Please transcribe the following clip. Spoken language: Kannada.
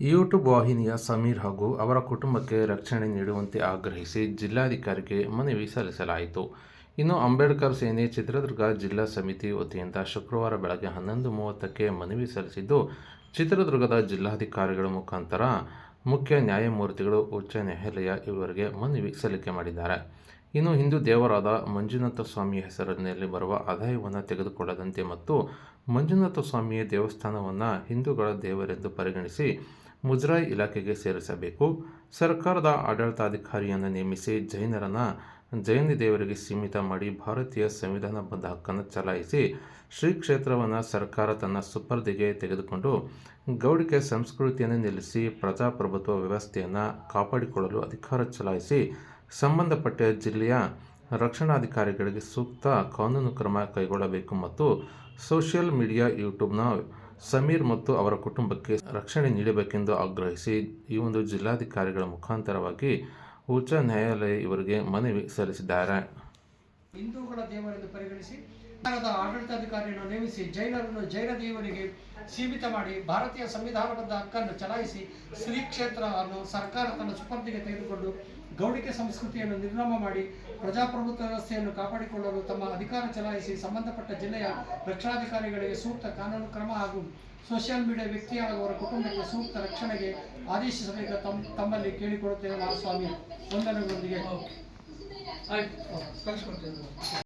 ಯೂಟ್ಯೂಬ್ ವಾಹಿನಿಯ ಸಮೀರ್ ಹಾಗೂ ಅವರ ಕುಟುಂಬಕ್ಕೆ ರಕ್ಷಣೆ ನೀಡುವಂತೆ ಆಗ್ರಹಿಸಿ ಜಿಲ್ಲಾಧಿಕಾರಿಗೆ ಮನವಿ ಸಲ್ಲಿಸಲಾಯಿತು. ಇನ್ನು ಅಂಬೇಡ್ಕರ್ ಸೇನೆ ಚಿತ್ರದುರ್ಗ ಜಿಲ್ಲಾ ಸಮಿತಿ ವತಿಯಿಂದ ಶುಕ್ರವಾರ ಬೆಳಗ್ಗೆ ಹನ್ನೊಂದು ಮೂವತ್ತಕ್ಕೆ ಮನವಿ ಸಲ್ಲಿಸಿದ್ದು, ಚಿತ್ರದುರ್ಗದ ಜಿಲ್ಲಾಧಿಕಾರಿಗಳ ಮುಖಾಂತರ ಮುಖ್ಯ ನ್ಯಾಯಮೂರ್ತಿಗಳು, ಉಚ್ಚ ನ್ಯಾಯಾಲಯ ಇವರಿಗೆ ಮನವಿ ಸಲ್ಲಿಕೆ ಮಾಡಿದ್ದಾರೆ. ಇನ್ನು ಹಿಂದೂ ದೇವರಾದ ಮಂಜುನಾಥ ಸ್ವಾಮಿ ಹೆಸರಿನಲ್ಲಿ ಬರುವ ಆದಾಯವನ್ನು ತೆಗೆದುಕೊಳ್ಳದಂತೆ ಮತ್ತು ಮಂಜುನಾಥ ಸ್ವಾಮಿಯ ದೇವಸ್ಥಾನವನ್ನು ಹಿಂದೂಗಳ ದೇವರೆಂದು ಪರಿಗಣಿಸಿ ಮುಜರಾಯಿ ಇಲಾಖೆಗೆ ಸೇರಿಸಬೇಕು. ಸರ್ಕಾರದ ಆಡಳಿತಾಧಿಕಾರಿಯನ್ನು ನೇಮಿಸಿ ಜೈನರನ್ನು ಜೈನ ದೇವರಿಗೆ ಸೀಮಿತ ಮಾಡಿ ಭಾರತೀಯ ಸಂವಿಧಾನಬದ್ಧ ಹಕ್ಕನ್ನು ಚಲಾಯಿಸಿ ಶ್ರೀ ಕ್ಷೇತ್ರವನ್ನು ಸರ್ಕಾರ ತನ್ನ ಸುಪರ್ದಿಗೆ ತೆಗೆದುಕೊಂಡು ಗೌಡಿಕೆ ಸಂಸ್ಕೃತಿಯನ್ನು ನಿಲ್ಲಿಸಿ ಪ್ರಜಾಪ್ರಭುತ್ವ ವ್ಯವಸ್ಥೆಯನ್ನು ಕಾಪಾಡಿಕೊಳ್ಳಲು ಅಧಿಕಾರ ಚಲಾಯಿಸಿ ಸಂಬಂಧಪಟ್ಟ ಜಿಲ್ಲೆಯ ರಕ್ಷಣಾಧಿಕಾರಿಗಳಿಗೆ ಸೂಕ್ತ ಕಾನೂನು ಕ್ರಮ ಕೈಗೊಳ್ಳಬೇಕು ಮತ್ತು ಸೋಷಿಯಲ್ ಮೀಡಿಯಾ ಯೂಟ್ಯೂಬ್ನ ಸಮೀರ್ ಮತ್ತು ಅವರ ಕುಟುಂಬಕ್ಕೆ ರಕ್ಷಣೆ ನೀಡಬೇಕೆಂದು ಆಗ್ರಹಿಸಿ ಈ ಒಂದು ಜಿಲ್ಲಾಧಿಕಾರಿಗಳ ಮುಖಾಂತರವಾಗಿ ಉಚ್ಚ ನ್ಯಾಯಾಲಯ ಇವರಿಗೆ ಮನವಿ ಸಲ್ಲಿಸಿದ್ದಾರೆ. ಹಿಂದೂಗಳ ದೇವರೆಂದು ಪರಿಗಣಿಸಿ ಆಡಳಿತಾಧಿಕಾರಿಯನ್ನು ನೇಮಿಸಿ ಜೈನರನ್ನು ಜೈನ ದೇವರಿಗೆ ಸೀಮಿತ ಮಾಡಿ ಭಾರತೀಯ ಸಂವಿಧಾನಬದ್ಧ ಹಕ್ಕನ್ನು ಚಲಾಯಿಸಿ ಶ್ರೀ ಕ್ಷೇತ್ರವನ್ನು ಸರ್ಕಾರ ತನ್ನ ಸುಪರ್ದಿಗೆ ತೆಗೆದುಕೊಂಡು ಗೌಡಿಕೆ ಸಂಸ್ಕೃತಿಯನ್ನು ನಿರ್ನಾಮ ಮಾಡಿ ಪ್ರಜಾಪ್ರಭುತ್ವ ವ್ಯವಸ್ಥೆಯನ್ನು ಕಾಪಾಡಿಕೊಳ್ಳಲು ತಮ್ಮ ಅಧಿಕಾರ ಚಲಾಯಿಸಿ ಸಂಬಂಧಪಟ್ಟ ಜಿಲ್ಲೆಯ ರಕ್ಷಣಾಧಿಕಾರಿಗಳಿಗೆ ಸೂಕ್ತ ಕಾನೂನು ಕ್ರಮ ಹಾಗೂ ಸೋಷಿಯಲ್ ಮೀಡಿಯಾ ವ್ಯಕ್ತಿ ಹಾಗೂ ಅವರ ಕುಟುಂಬಕ್ಕೆ ಸೂಕ್ತ ರಕ್ಷಣೆಗೆ ಆದೇಶಿಸಬೇಕು ತಮ್ಮ ತಮ್ಮಲ್ಲಿ ಕೇಳಿಕೊಳ್ಳುತ್ತೇವೆ ಸ್ವಾಮಿ ವಂದನೆಗಳೊಂದಿಗೆ. 哎，哦，三十块钱左。